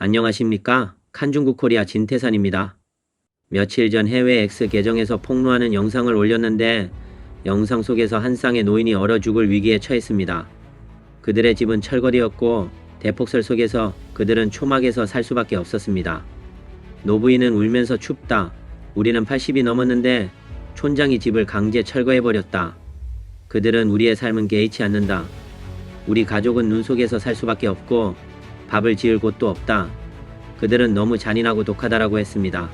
안녕하십니까? 칸중국 코리아 진태산입니다. 며칠 전 해외 X 계정에서 폭로하는 영상을 올렸는데 영상 속에서 한 쌍의 노인이 얼어 죽을 위기에 처했습니다. 그들의 집은 철거되었고 대폭설 속에서 그들은 초막에서 살 수밖에 없었습니다. 노부인은 울면서 춥다. 우리는 80이 넘었는데 촌장이 집을 강제 철거해버렸다. 그들은 우리의 삶은 개의치 않는다. 우리 가족은 눈 속에서 살 수밖에 없고 밥을 지을 곳도 없다. 그들은 너무 잔인하고 독하다라고 했습니다.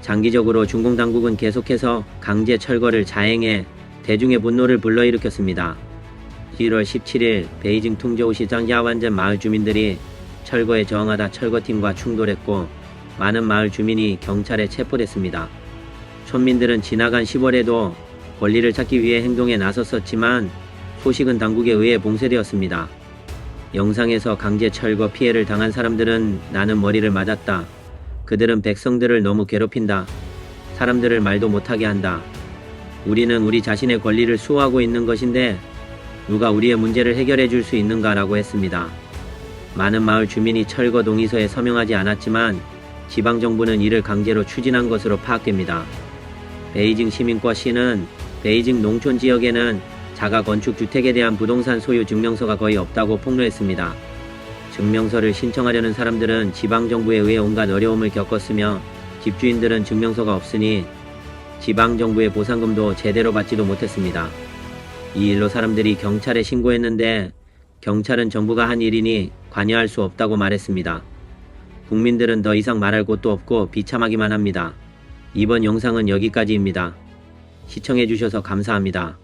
장기적으로 중공 당국은 계속해서 강제 철거를 자행해 대중의 분노를 불러일으켰습니다. 1월 17일 베이징 퉁저우시 장 야완전 마을 주민들이 철거에 저항하다 철거팀과 충돌했고 많은 마을 주민이 경찰에 체포됐습니다. 촌민들은 지나간 10월에도 권리를 찾기 위해 행동에 나섰었지만 소식은 당국에 의해 봉쇄되었습니다. 영상에서 강제 철거 피해를 당한 사람들은 나는 머리를 맞았다. 그들은 백성들을 너무 괴롭힌다. 사람들을 말도 못하게 한다. 우리는 우리 자신의 권리를 수호하고 있는 것인데 누가 우리의 문제를 해결해 줄 수 있는가라고 했습니다. 많은 마을 주민이 철거 동의서에 서명하지 않았지만 지방정부는 이를 강제로 추진한 것으로 파악됩니다. 베이징 시민과 시는 베이징 농촌 지역에는 자가 건축 주택에 대한 부동산 소유 증명서가 거의 없다고 폭로했습니다. 증명서를 신청하려는 사람들은 지방정부에 의해 온갖 어려움을 겪었으며 집주인들은 증명서가 없으니 지방정부의 보상금도 제대로 받지도 못했습니다. 이 일로 사람들이 경찰에 신고했는데 경찰은 정부가 한 일이니 관여할 수 없다고 말했습니다. 국민들은 더 이상 말할 곳도 없고 비참하기만 합니다. 이번 영상은 여기까지입니다. 시청해주셔서 감사합니다.